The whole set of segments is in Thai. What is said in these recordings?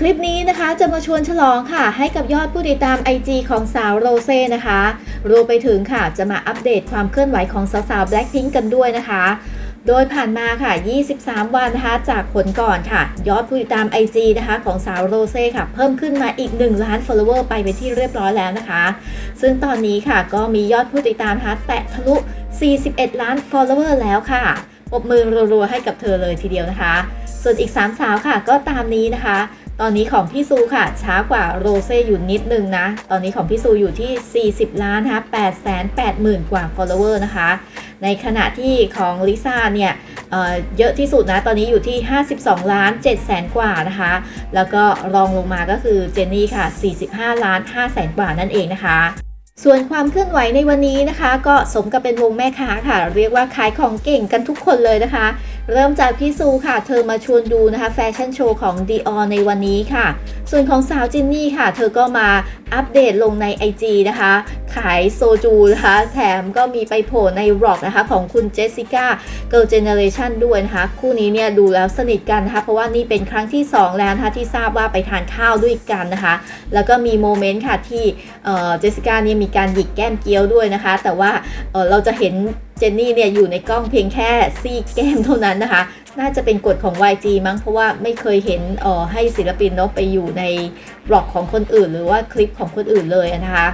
คลิปนี้นะคะจะมาชวนฉลองค่ะ ให้กับยอดผู้ติดตาม IG ของสาวโรเซ่นะคะรวมไปถึงค่ะจะมาอัปเดตความเคลื่อนไหวของสาวๆ Blackpink กันด้วยนะคะ โดยผ่านมาค่ะ 23 วันนะคะจากผลก่อนค่ะ ยอดผู้ติดตาม IG นะคะ ของสาวโรเซ่ค่ะ เพิ่มขึ้นมาอีก 1 ล้าน follower ไปเป็นที่เรียบร้อยแล้วนะคะ ซึ่งตอนนี้ค่ะก็มียอดผู้ติดตามนะคะแตะทะลุ 41 ล้าน follower แล้วค่ะปบมือรัวๆให้กับเธอเลยทีเดียวนะคะ ส่วนอีก 3 สาวค่ะก็ตามนี้นะคะ ตอนนี้ของพี่ซูค่ะ ช้ากว่าโรเซ่อยู่นิดนึงนะ ตอนนี้ของพี่ซูอยู่ที่ 40 ล้านนะคะ8 8 0 0 0 กว่า follower นะคะ ในขณะที่ของลิซ่าเนี่ยเเยอะที่สุดนะ ตอนนี้อยู่ที่ 52 ล้าน7แสนกว่านะคะ แล้วก็รองลงมาก็คือเจนนี่ค่ะ 45 ล้าน5แสนกว่านั่นเองนะคะ ส่วนความเคลื่อนไหวในวันนี้นะคะ ก็สมกับเป็นวงแม่ค้าค่ะ เรียกว่าขายของเก่งกันทุกคนเลยนะคะ เริ่มจากพี่ซูค่ะ เธอมาชวนดูนะคะ แฟชั่นโชว์ของ Dior ในวันนี้ค่ะ ส่วนของสาวจินนี่ค่ะ เธอก็มาอัปเดตลงใน IG นะคะขายโซจูนะคะแถมก็มีไปโผล่ในร็อกนะคะของคุณเจสสิก้า Girl Generation ด้วยนะคะ คู่นี้เนี่ยดูแล้วสนิทกันนะคะเพราะว่านี่เป็นครั้งที่ 2 แล้วนะคะที่ทราบว่าไปทานข้าวด้วยกันนะคะ แล้วก็มีโมเมนต์ค่ะที่เจสสิก้าเนี่ยมีการหยิกแก้มเกี๊ยวด้วยนะคะ แต่ว่าเเราจะเห็นเจนนี่เนี่ยอยู่ในกล้องเพียงแค่ซี่แก้มเท่านั้นนะคะ น่าจะเป็นกฎของ YG มั้ง เพราะว่าไม่เคยเห็นออให้ศิลปินเนาะไปอยู่ในบล็อกของคนอื่น หรือว่าคลิปของคนอื่นเลยนะคะ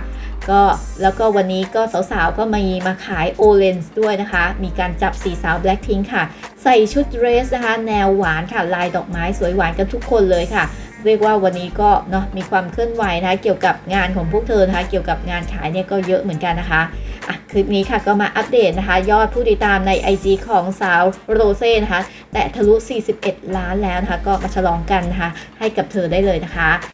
ก็แล้วก็วันนี้ก็สาวๆ ก็มีมาขายโอเลนส์ด้วยนะคะ มีการจับสีสาว Blackpink ค่ะ ใส่ชุดเดรสนะคะ แนวหวานค่ะ ลายดอกไม้สวยหวานกันทุกคนเลยค่ะ เรียกว่าวันนี้ก็เนาะมีความเคลื่อนไหวนะคะเกี่ยวกับงานของพวกเธอนะคะ เกี่ยวกับงานขายเนี่ยก็เยอะเหมือนกันนะคะอะคลิปนี้ค่ะก็มาอัปเดตนะคะ ยอดผู้ติดตามใน IG ของสาวโรเซ่นะคะ แต่ทะลุ 41 ล้านแล้วนะคะ ก็มาฉลองกันนะคะ ให้กับเธอได้เลยนะคะ